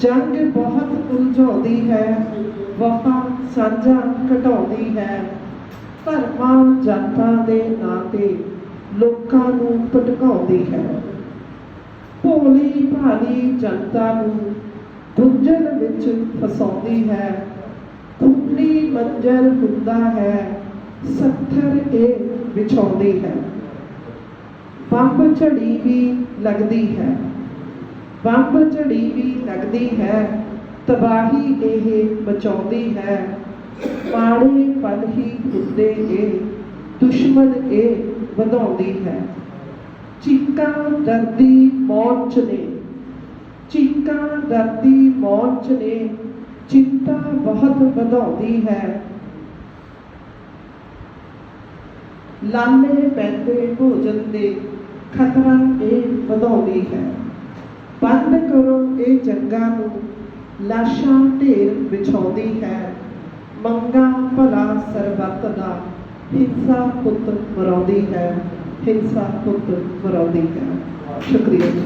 ਜੰਗ ਬਹੁਤ ਉਲਝਾਉਂਦੀ ਹੈ, ਵਫਾ ਸਾਂਝਾ ਘਟਾਉਂਦੀ ਹੈ। ਧਰਮਾਂ ਜਾਤਾਂ ਦੇ ਨਾਂ ਤੇ ਲੋਕਾਂ ਨੂੰ ਭਟਕਾਉਂਦੀ ਹੈ। ਭੋਲੀ ਭਾਲੀ ਜਨਤਾ ਨੂੰ ਗੁੰਝਲ ਵਿੱਚ ਫਸਾਉਂਦੀ ਹੈ। ਖੁੱਲੀ ਮੰਜ਼ਰ ਹੁੰਦਾ ਹੈ, ਸੱਥਰ ਇਹ ਵਿਛਾਉਂਦੀ ਹੈ। ਬੰਬ ਝੜੀ ਵੀ ਲੱਗਦੀ ਹੈ। ਬੰਬ ਝੜੀ ਵੀ ਲੱਗਦੀ ਹੈ, ਤਬਾਹੀ ਇਹ ਬਚਾਉਂਦੀ ਹੈ। ਪਾੜੇ ਪਲ ਹੀ ਹੁੰਦੇ ਇਹ, ਦੁਸ਼ਮਣ ਇਹ ਵਧਾਉਂਦੀ ਹੈ। ਚੀਕਾਂ ਦਰਦੀ ਮੌਤ ਨੇ, ਚੀਕਾਂ ਦਰਦੀ ਮੌਤ ਨੇ, ਚਿੰਤਾ ਬਹੁਤ ਵਧਾਉਂਦੀ ਹੈ। ਲਾਲੇ ਪੈਂਦੇ ਭੋਜਨ ਦੇ ਖਤਰਾ ਇਹ ਵਧਾਉਂਦੀ ਹੈ। ਬੰਦ ਕਰੋ ਇਹ ਜੰਗਾਂ ਨੂੰ। ਲਾਸ਼ਾਂ ਢੇਰ ਵਿਛਾਉਂਦੀ ਹੈ। ਮੰਗਾ ਭਲਾ ਸਰਬੱਤ ਦਾ। ਹਿੰਸਾ ਪੁੱਤ ਮਰਾਉਂਦੀ ਹੈ। ਹਿੰਸਾ ਪੁੱਤ ਮਰਾਉਂਦੀ ਹੈ। ਸ਼ੁਕਰੀਆ ਜੀ।